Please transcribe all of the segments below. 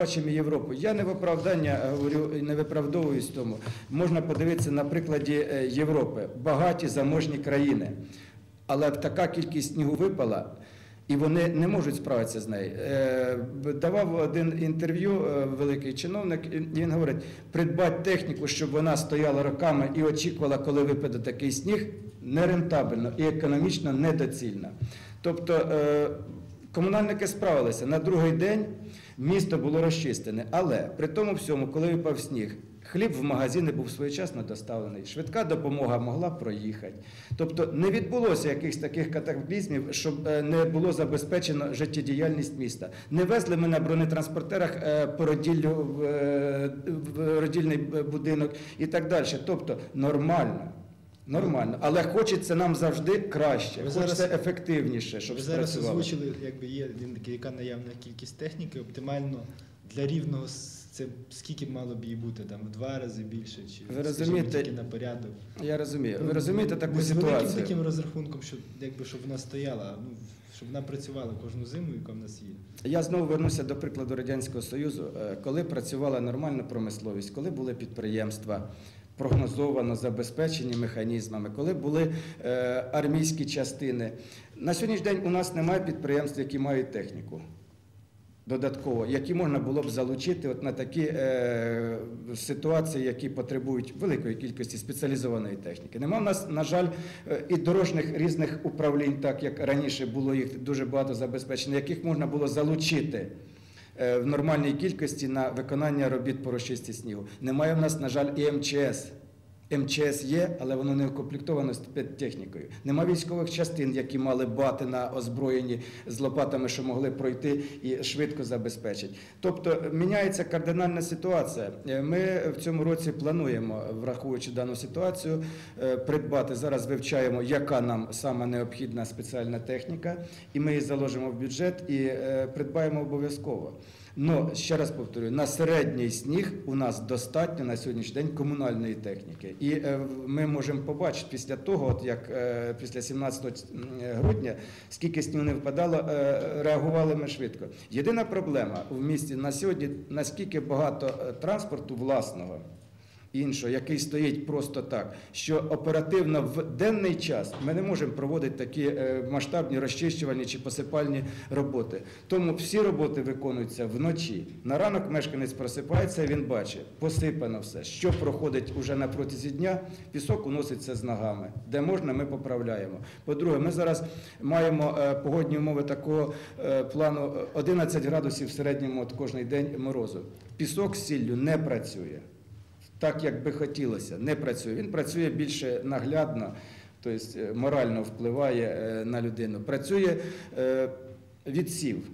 Бачимо Європу. Я не в оправдання говорю, і не виправдовуюсь тому. Можна подивитися на прикладі е, Європи. Багаті заможні країни. Але така кількість снігу випала, і вони не можуть справитися з нею. Е, Давав один інтерв'ю е, великий чиновник, і він говорить: придбати техніку, щоб вона стояла роками і очікувала, коли випаде такий сніг, нерентабельно і економічно недоцільно. Тобто е, комунальники справилися на другий день. Місто було розчистене, але при тому всьому, коли випав сніг, хліб в магазини був своєчасно доставлений, швидка допомога могла проїхати. Тобто не відбулося якихось таких катаклізмів, щоб е, не було забезпечено життєдіяльність міста. Не везли ми на бронетранспортерах е, породіллю е, в родільний будинок і так далі. Тобто нормально. Нормально, але хочеться нам завжди краще, Ви хочеться зараз- ефективніше, щоб Ви зараз озвучили, якби є яка наявна кількість техніки, оптимально для рівного це скільки мало б її бути, там в два рази більше, чи Ви скажімо, розумієте, тільки на порядок. Я розумію. Ви Ну, розумієте таку з великим ситуацію? таким розрахунком, що якби щоб вона стояла, ну щоб вона працювала кожну зиму, яка в нас є. Я знову вернуся до прикладу Радянського Союзу, Е, коли працювала нормальна промисловість, коли були підприємства. Прогнозовано забезпечені механізмами, коли були е, армійські частини. На сьогоднішній день у нас немає підприємств, які мають техніку додатково, які можна було б залучити от на такі е, ситуації, які потребують великої кількості спеціалізованої техніки. Нема в нас, на жаль, е, і дорожніх різних управлінь, так як раніше було їх дуже багато забезпечено, яких можна було залучити. Е, В нормальній кількості на виконання робіт по розчисті снігу. Немає в нас, на жаль, і МЧС. МЧС є, але воно не укомплектовано спецтехнікою. Нема військових частин, які мали бати на озброєнні з лопатами, що могли пройти і швидко забезпечити. Тобто міняється кардинальна ситуація. Е, Ми в цьому році плануємо, враховуючи дану ситуацію, е, придбати. Зараз вивчаємо, яка нам саме необхідна спеціальна техніка, і ми її заложимо в бюджет і е, придбаємо обов'язково. Ну, ще раз повторюю, на середній сніг у нас достатньо на сьогоднішній день комунальної техніки. І е, ми можемо побачити після того, от як е, після 17 грудня, скільки снігу не впадало, е, реагували ми швидко. Єдина проблема в місті на сьогодні, наскільки багато е, транспорту власного. Іншого, який стоїть просто так, що оперативно в денний час ми не можемо проводити такі е, масштабні розчищувальні чи посипальні роботи. Тому всі роботи виконуються вночі. На ранок мешканець просипається, він бачить, посипано все. Що проходить уже на протязі дня, пісок уноситься з ногами. Де можна, ми поправляємо. По-друге, ми зараз маємо е, погодні умови такого е, плану е, 11 градусів в середньому от кожний день морозу. Пісок з сіллю не працює так, як би хотілося, не працює. Він працює більше наглядно, тобто е, морально впливає е, на людину. Працює е, відсів.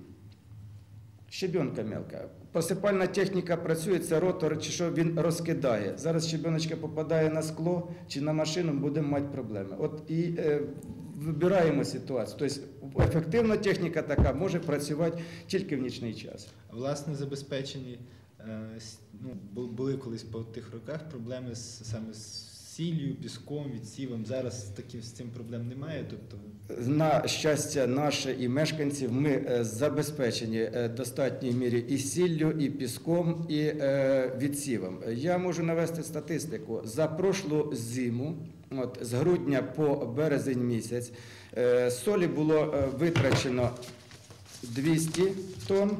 Щебенка мелка. Посипальна техніка працює, це ротор, чи що він розкидає. Зараз щебеночка попадає на скло чи на машину, будемо мати проблеми. От і е, вибираємо ситуацію. Тобто ефективна техніка така може працювати тільки в нічний час. Власне забезпечені ну, були колись по тих роках проблеми з саме з сіллю, піском, відсівом. Зараз таких з цим проблем немає. Тобто На щастя наше і мешканців ми е, забезпечені е, достатній мірі і сіллю, і піском, і е, відсівом. Я можу навести статистику. За прошлу зиму, от, з грудня по березень місяць, е, солі було е, витрачено 200 тонн.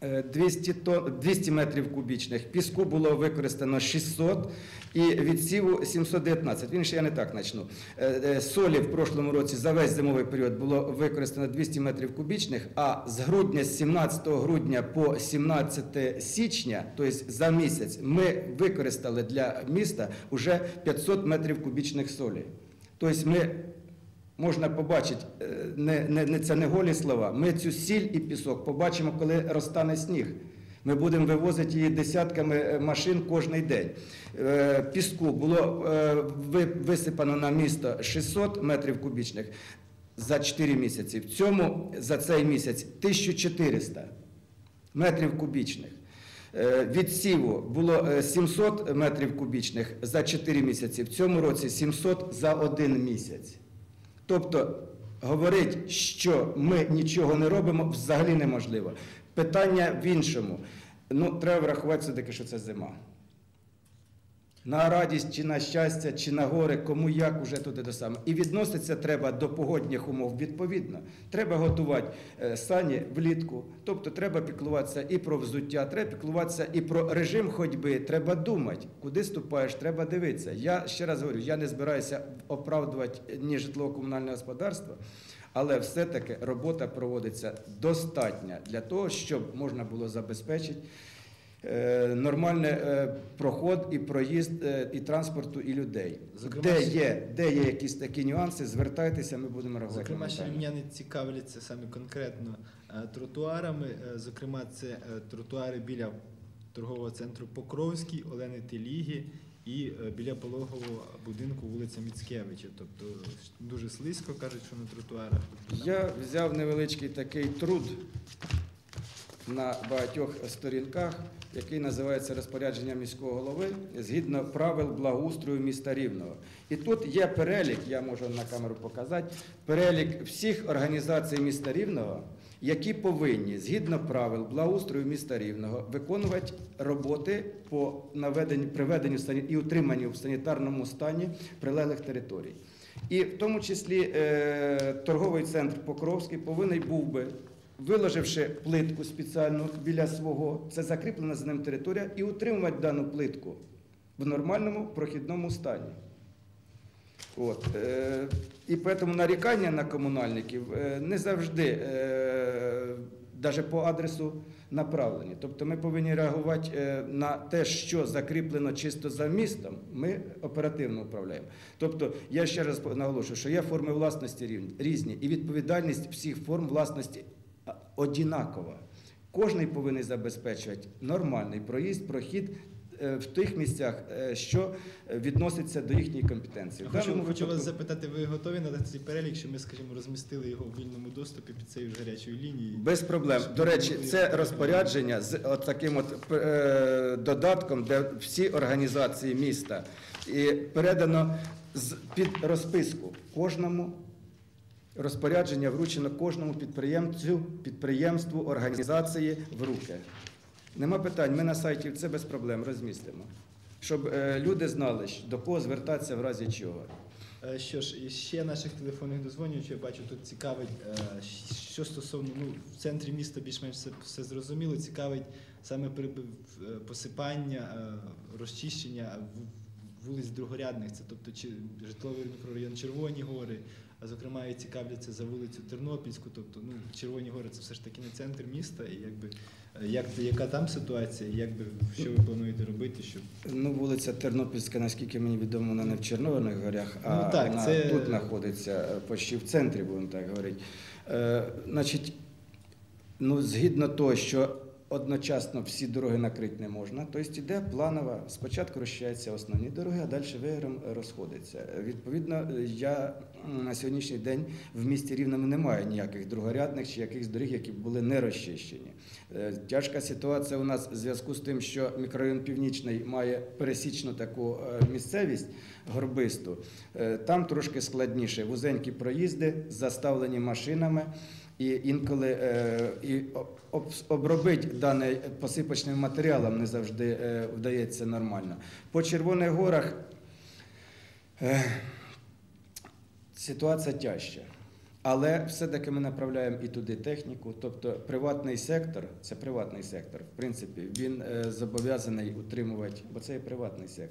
Е, 200, тонн, 200 метрів кубічних, піску було використано 600 і відсіву 719. Він ще я не так почну. Е, е, Солі в прошлому році за весь зимовий період було використано 200 метрів кубічних, а з грудня, з 17 грудня по 17 січня, тобто за місяць, ми використали для міста вже 500 метрів кубічних солі. Тобто ми Можна побачити, е, не, не, не, це не голі слова. Ми цю сіль і пісок побачимо, коли розтане сніг. Ми будемо вивозити її десятками е, машин кожен день. Е, Піску було висипано на місто 600 метрів кубічних за 4 місяці. В цьому за цей місяць 1400 метрів кубічних. Е, Відсіву було е, 700 метрів кубічних за 4 місяці. В цьому році 700 за один місяць. Тобто говорить, що ми нічого не робимо, взагалі неможливо. Питання в іншому. Ну, треба врахувати все-таки, що це зима. На радість чи на щастя, чи на горе, кому як уже туди до саме. І відноситься треба до погодних умов відповідно. Треба готувати е, сані влітку, тобто треба піклуватися і про взуття, треба піклуватися і про режим ходьби. Треба думати, куди ступаєш, треба дивитися. Я ще раз говорю, я не збираюся оправдувати ні житлово-комунальне господарство. Але все-таки робота проводиться достатня для того, щоб можна було забезпечити е, нормальний е, проход і проїзд е, і транспорту, і людей. Зокрема, де, є, де є якісь такі нюанси, звертайтеся, ми будемо реагувати. Зокрема, моментально. черв'яни цікавляться саме конкретно е, тротуарами. Е, Зокрема, це е, тротуари біля торгового центру Покровський, Олени Теліги і е, біля пологового будинку вулиця Міцкевича. Тобто дуже слизько кажуть, що на тротуарах. Я взяв невеличкий такий труд на багатьох сторінках, який називається розпорядження міського голови згідно правил благоустрою міста Рівного. І тут є перелік, я можу на камеру показати, перелік всіх організацій міста Рівного, які повинні згідно правил благоустрою міста Рівного виконувати роботи по приведенню і утриманню в санітарному стані прилеглих територій. І в тому числі е, торговий центр Покровський повинен був би, виложивши плитку спеціальну біля свого, це закріплена за ним територія, і утримувати дану плитку в нормальному прохідному стані. От, е, і тому нарікання на комунальників е, не завжди, е, навіть по адресу направлені. Тобто ми повинні реагувати е, на те, що закріплено чисто за містом, ми оперативно управляємо. Тобто, я ще раз наголошую, що є форми власності різні, і відповідальність всіх форм власності одінакова. Кожний повинен забезпечувати нормальний проїзд, прохід е, в тих місцях, е, що відноситься до їхньої компетенції. Хочу, даному вас запитати, ви готові надати цей перелік, що ми, скажімо, розмістили його в вільному доступі під цією ж гарячою лінією? Без проблем. До речі, це розпорядження з от таким от е, додатком, де всі організації міста і передано з під розписку кожному. Розпорядження вручено кожному підприємцю, підприємству, організації в руки. Нема питань, ми на сайті це без проблем розмістимо, щоб е, люди знали, до кого звертатися в разі чого. Е, Що ж, ще наших телефонних дозвонювачів, я бачу, тут цікавить, е, що стосовно ну, в центрі міста більш-менш все, все зрозуміло, цікавить саме посипання, розчищення вулиць другорядних, це тобто чи- житловий мікрорайон Червоні Гори, а зокрема і цікавляться за вулицю Тернопільську, тобто ну, Червоні Гори це все ж таки не центр міста, і якби е, як, яка там ситуація, і якби що ви плануєте робити, щоб Ну, вулиця Тернопільська, наскільки мені відомо, вона не в Червоних горях, а Ну, так, вона це- тут знаходиться е, почти в центрі, будемо так говорити. Е, значить, ну, згідно того, що одночасно всі дороги накрити не можна, тобто йде планова, спочатку розчищаються основні дороги, а далі веєром розходиться. Е, Відповідно, е, я на сьогоднішній день в місті Рівному немає ніяких другорядних чи якихось доріг, які були не розчищені. Е, Тяжка ситуація у нас в зв'язку з тим, що мікрорайон Північний має пересічну таку е, місцевість горбисту. Е, Там трошки складніше. Вузенькі проїзди, заставлені машинами. І інколи е, і обробити дане посипочним матеріалом не завжди е, вдається нормально. По Червоних горах е, ситуація тяжча. Але все-таки ми направляємо і туди техніку. Тобто приватний сектор, це приватний сектор, в принципі, він е, зобов'язаний утримувати, бо це є приватний сектор.